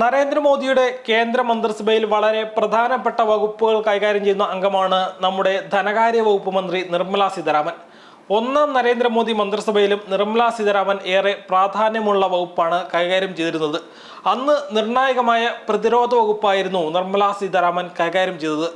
നരേന്ദ്രമോദിയുടെ കേന്ദ്ര മന്ത്രിസഭയിൽ വളരെ പ്രധാനപ്പെട്ട വകുപ്പുകൾ കൈകാര്യം ചെയ്യുന്ന അംഗമാണ് നമ്മുടെ ധനകാര്യ വകുപ്പ് മന്ത്രി നിർമ്മല സീതാരാമൻ. ഒന്നാം നരേന്ദ്രമോദി മന്ത്രിസഭയിലും നിർമ്മല സീതാരാമൻ ഏറെ പ്രാധാന്യമുള്ള വകുപ്പാണ് കൈകാര്യം ചെയ്തിരുന്നത്. അന്ന് നിർണായകമായ പ്രതിരോധ വകുപ്പായിരുന്നു നിർമ്മല സീതാരാമൻ കൈകാര്യം ചെയ്തത്.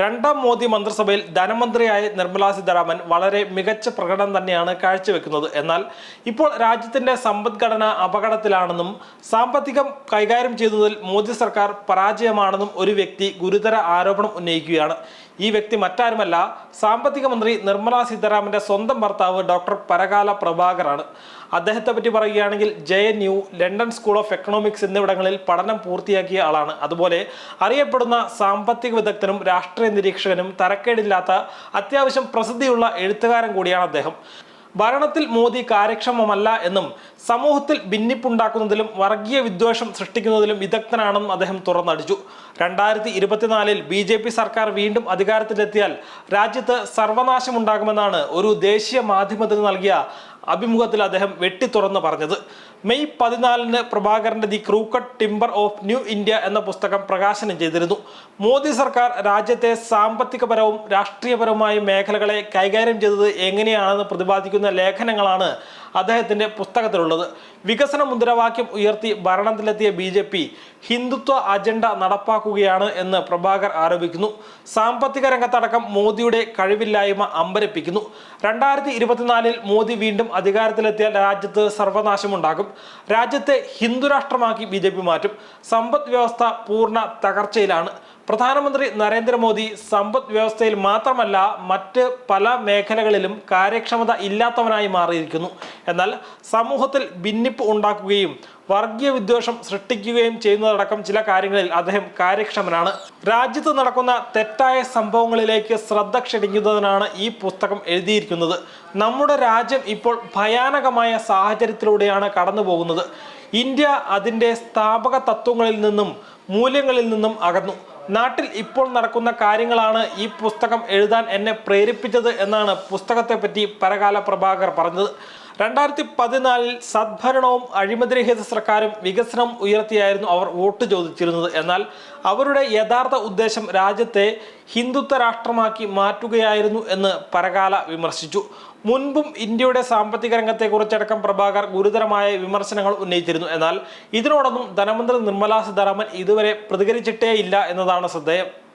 രണ്ടാം മോദി മന്ത്രിസഭയിൽ ധനമന്ത്രിയായ നിർമ്മലാ സീതാരാമൻ വളരെ മികച്ച പ്രകടനം തന്നെയാണ് കാഴ്ചവെക്കുന്നത്. എന്നാൽ ഇപ്പോൾ രാജ്യത്തിന്റെ സമ്പദ്ഘടന അപകടത്തിലാണെന്നും സാമ്പത്തികം കൈകാര്യം ചെയ്തതിൽ മോദി സർക്കാർ പരാജയമാണെന്നും ഒരു വ്യക്തി ഗുരുതര ആരോപണം ഉന്നയിക്കുകയാണ്. ഈ വ്യക്തി മറ്റാരുമല്ല സാമ്പത്തിക മന്ത്രി നിർമ്മലാ സീതാരാമന്റെ സ്വന്തം ഭർത്താവ് ഡോക്ടർ പരകാല പ്രഭാകറാണ് അദ്ദേഹത്തെ പറ്റി പറയുകയാണെങ്കിൽ J N U London school of economics എന്നിവിടങ്ങളിൽ പഠനം പൂർത്തിയാക്കിയ ആളാണ്. അതുപോലെ അറിയപ്പെടുന്ന സാമ്പത്തിക വിദഗ്ധനും രാഷ്ട്രീയ നിരീക്ഷകനും തരക്കേടില്ലാത്ത അത്യാവശ്യം പ്രസിദ്ധിയുള്ള എഴുത്തുകാരൻ കൂടിയാണ് അദ്ദേഹം. ഭരണത്തിൽ മോദി കാര്യക്ഷമമല്ല എന്നും സമൂഹത്തിൽ ഭിന്നിപ്പുണ്ടാക്കുന്നതിലും വർഗീയ വിദ്വേഷം സൃഷ്ടിക്കുന്നതിലും വിദഗ്ധനാണെന്നും അദ്ദേഹം തുറന്നടിച്ചു. രണ്ടായിരത്തി ഇരുപത്തിനാലിൽ ബി ജെ പി സർക്കാർ വീണ്ടും അധികാരത്തിലെത്തിയാൽ രാജ്യത്ത് സർവനാശമുണ്ടാകുമെന്നാണ് ഒരു ദേശീയ മാധ്യമത്തിന് നൽകിയ അഭിമുഖത്തിൽ അദ്ദേഹം വെട്ടിത്തുറന്ന് പറഞ്ഞത് മെയ് പതിനാലിന് പ്രഭാകരന്റെ the crooked timber of new India എന്ന പുസ്തകം പ്രകാശനം ചെയ്തിരുന്നു. മോദി സർക്കാർ രാജ്യത്തെ സാമ്പത്തികപരവും രാഷ്ട്രീയപരവുമായ മേഖലകളെ കൈകാര്യം ചെയ്തത് എങ്ങനെയാണെന്ന് പ്രതിപാദിക്കുന്ന ലേഖനങ്ങളാണ് അദ്ദേഹത്തിന്റെ പുസ്തകത്തിലുള്ളത്. വികസന മുദ്രാവാക്യം ഉയർത്തി ഭരണത്തിലെത്തിയ B J P Hindutva agenda നടപ്പാക്കുകയാണ് എന്ന് പ്രഭാകർ ആരോപിക്കുന്നു. സാമ്പത്തിക രംഗത്തടക്കം മോദിയുടെ കഴിവില്ലായ്മ അമ്പരപ്പിക്കുന്നു. രണ്ടായിരത്തി ഇരുപത്തിനാലിൽ മോദി വീണ്ടും അധികാരത്തിലെത്തിയാൽ രാജ്യത്ത് സർവനാശമുണ്ടാകും. രാജ്യത്തെ ഹിന്ദുരാഷ്ട്രമാക്കി ബി മാറ്റും. സമ്പദ് വ്യവസ്ഥ പൂർണ തകർച്ചയിലാണ്. പ്രധാനമന്ത്രി നരേന്ദ്രമോദി സമ്പദ് വ്യവസ്ഥയിൽ മാത്രമല്ല മറ്റ് പല മേഖലകളിലും കാര്യക്ഷമത ഇല്ലാത്തവനായി മാറിയിരിക്കുന്നു. എന്നാൽ സമൂഹത്തിൽ ഭിന്നിപ്പ് ഉണ്ടാക്കുകയും വർഗീയ വിദ്വേഷം സൃഷ്ടിക്കുകയും ചെയ്യുന്നതടക്കം ചില കാര്യങ്ങളിൽ അദ്ദേഹം കാര്യക്ഷമനാണ്. രാജ്യത്ത് നടക്കുന്ന തെറ്റായ സംഭവങ്ങളിലേക്ക് ശ്രദ്ധ ക്ഷണിക്കുന്നതിനാണ് ഈ പുസ്തകം എഴുതിയിരിക്കുന്നത്. നമ്മുടെ രാജ്യം ഇപ്പോൾ ഭയാനകമായ സാഹചര്യത്തിലൂടെയാണ് കടന്നു പോകുന്നത് ഇന്ത്യ അതിന്റെ സ്ഥാപക തത്വങ്ങളിൽ നിന്നും മൂല്യങ്ങളിൽ നിന്നും അകന്നു. നാട്ടിൽ ഇപ്പോൾ നടക്കുന്ന കാര്യങ്ങളാണ് ഈ പുസ്തകം എഴുതാൻ എന്നെ പ്രേരിപ്പിച്ചത് എന്നാണ് പുസ്തകത്തെപ്പറ്റി പരകാല പ്രഭാകർ പറഞ്ഞത്. രണ്ടായിരത്തി പതിനാലിൽ സദ്ഭരണവും അഴിമതിരഹിത സർക്കാരും വികസനം ഉയർത്തിയായിരുന്നു അവർ വോട്ട് ചോദിച്ചിരുന്നത്. എന്നാൽ അവരുടെ യഥാർത്ഥ ഉദ്ദേശം രാജ്യത്തെ ഹിന്ദുത്വ രാഷ്ട്രമാക്കി മാറ്റുകയായിരുന്നു എന്ന് പരകാല വിമർശിച്ചു. മുൻപും ഇന്ത്യയുടെ സാമ്പത്തിക രംഗത്തെക്കുറിച്ചടക്കം പ്രഭാകർ ഗുരുതരമായ വിമർശനങ്ങൾ ഉന്നയിച്ചിരുന്നു. എന്നാൽ ഇതിനോടൊന്നും ധനമന്ത്രി നിർമ്മലാ സീതാരാമൻ ഇതുവരെ പ്രതികരിച്ചിട്ടേയില്ല എന്നതാണ് ശ്രദ്ധേയം.